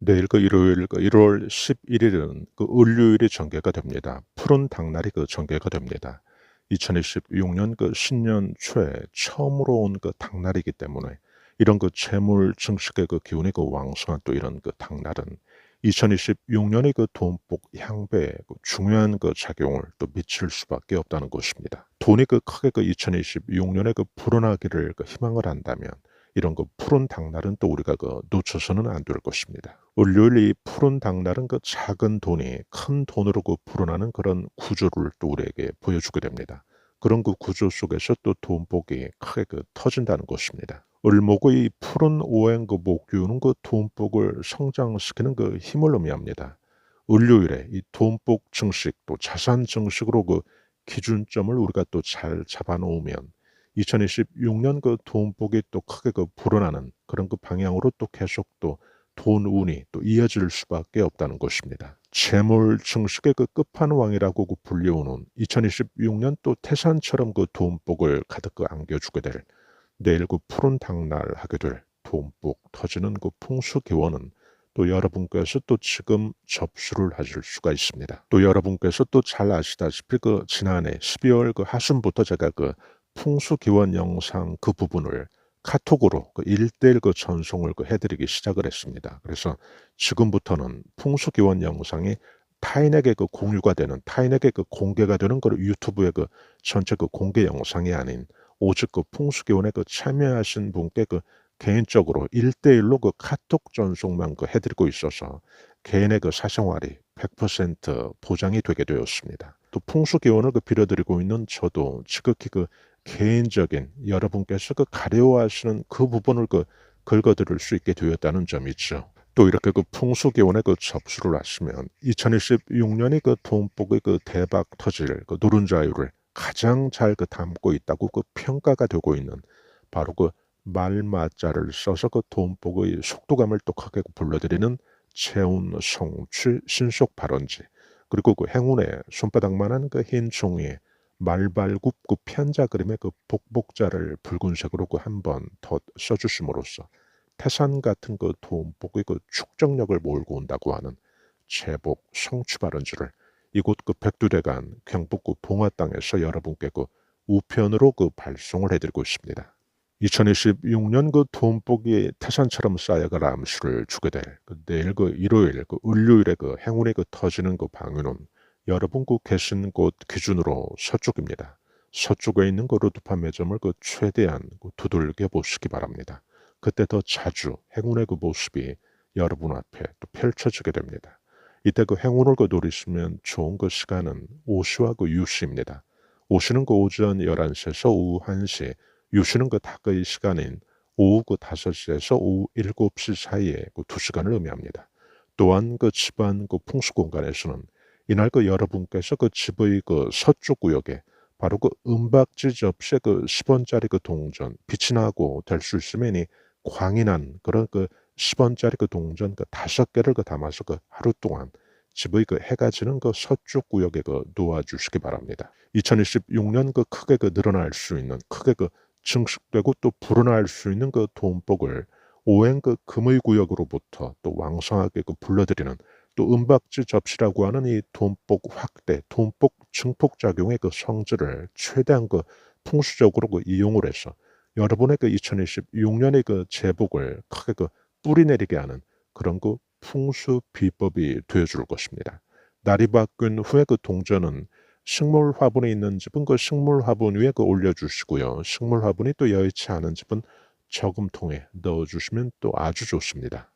내일 그 일요일 그 1월 11일은 그 을요일이 전개가 됩니다. 푸른 닭날이 그 전개가 됩니다. 2026년 그 신년 초에 처음으로 온그 닭날이기 때문에 이런 그 재물 증식의 그 기운이 그 왕성한 또 이런 그 닭날은 2026년의 그 돈복 향배에 그 중요한 그 작용을 또 미칠 수밖에 없다는 것입니다. 돈이 그 크게 그 2026년에 그 불어나기를 그 희망을 한다면 이런 그 푸른 닭날은 또 우리가 그 놓쳐서는 안 될 것입니다. 월요일 이 푸른 닭날은 그 작은 돈이 큰 돈으로 그 불어나는 그런 구조를 또 우리에게 보여주게 됩니다. 그런 그 구조 속에서 또 돈복이 크게 그 터진다는 것입니다. 을목의 푸른 오행 그 목유는 그 돈복을 성장시키는 그 힘을 의미합니다. 을요일에 이 돈복 증식 또 자산 증식으로 그 기준점을 우리가 또 잘 잡아놓으면 2026년 그 돈복이 또 크게 그 불어나는 그런 그 방향으로 또 계속 또 돈 운이 또 이어질 수밖에 없다는 것입니다. 재물 증식의 그 끝판왕이라고 그 불리우는 2026년 또 태산처럼 그 돈복을 가득 그 안겨주게 될 내일 그 푸른 닭날 하게 될 돈복 터지는 그 풍수 기원은 또 여러분께서 또 지금 접수를 하실 수가 있습니다. 또 여러분께서 또 잘 아시다시피 그 지난해 12월 그 하순부터 제가 그 풍수 기원 영상 그 부분을 카톡으로 그 1대1 그 전송을 그 해드리기 시작을 했습니다. 그래서 지금부터는 풍수 기원 영상이 타인에게 그 공유가 되는 타인에게 그 공개가 되는 그 유튜브의 그 전체 그 공개 영상이 아닌 오직 그 풍수기원에 그 참여하신 분께 그 개인적으로 1대1로 그 카톡 전송만 그 해드리고 있어서 개인의 그 사생활이 100% 보장이 되게 되었습니다. 또 풍수기원을 그 빌어드리고 있는 저도 지극히 그 개인적인 여러분께서 그 가려워하시는 그 부분을 그 긁어드릴 수 있게 되었다는 점이죠. 또 이렇게 그 풍수기원에 그 접수를 하시면 2026년이 그 돈복의 그 대박 터질 그 노른자유를 가장 잘 그 담고 있다고 그 평가가 되고 있는 바로 그 말마자를 써서 그 돈복의 속도감을 그 불러드리는 체운 성취 신속 발언지 그리고 그 행운의 손바닥만한 그 흰 종이에 말발굽 그 편자 그림의 그 복복자를 붉은색으로 그 한 번 더 써주심으로써 태산 같은 그 돈복의 그 축적력을 몰고 온다고 하는 제복 성취 발언지를 이곳 그 백두대간 경북구 봉화 땅에서 여러분께 그 우편으로 그 발송을 해드리고 있습니다. 2026년 그 돈복이 태산처럼 쌓여갈 암수를 주게 될 그 내일 그 일요일 그 을요일에 그 행운이 그 터지는 그 방위는 여러분 그 계신 곳 기준으로 서쪽입니다. 서쪽에 있는 그 루드파 매점을 그 최대한 그 두들겨 보시기 바랍니다. 그때 더 자주 행운의 그 모습이 여러분 앞에 또 펼쳐지게 됩니다. 이때 그 행운을 그 노리시면 좋은 그 시간은 오시와 그 유시입니다. 오시는 그 오전 11시에서 오후 1시, 유시는 그 닭의 시간인 오후 그 5시에서 오후 7시 사이에 그 2시간을 의미합니다. 또한 그 집안 그 풍수 공간에서는 이날 그 여러분께서 그 집의 그 서쪽 구역에 바로 그 은박지 접시에 그 10원짜리 그 동전 빛이 나고 될 수 있으면 이 광이 난 그런 그 10원짜리 그 동전 그 다섯 개를 그 담아서 그 하루 동안 집의 그 해가 지는 그 서쪽 구역에 그 놓아 주시기 바랍니다. 2026년 그 크게 그 늘어날 수 있는 크게 그 증식되고 또 불어날 수 있는 그 돈복을 오행 그 금의 구역으로부터 또 왕성하게 그 불러들이는 또 은박지 접시라고 하는 이 돈복 확대, 돈복 증폭 작용의 그 성질을 최대한 그 풍수적으로 그 이용을 해서 여러분의 그 2026년의 그 제복을 크게 그 뿌리내리게 하는 그런 그 풍수 비법이 되어줄 것입니다. 날이 바뀐 후에 그 동전은 식물 화분에 있는 집은 그 식물 화분 위에 그 올려주시고요. 식물 화분이 또 여의치 않은 집은 저금통에 넣어주시면 또 아주 좋습니다.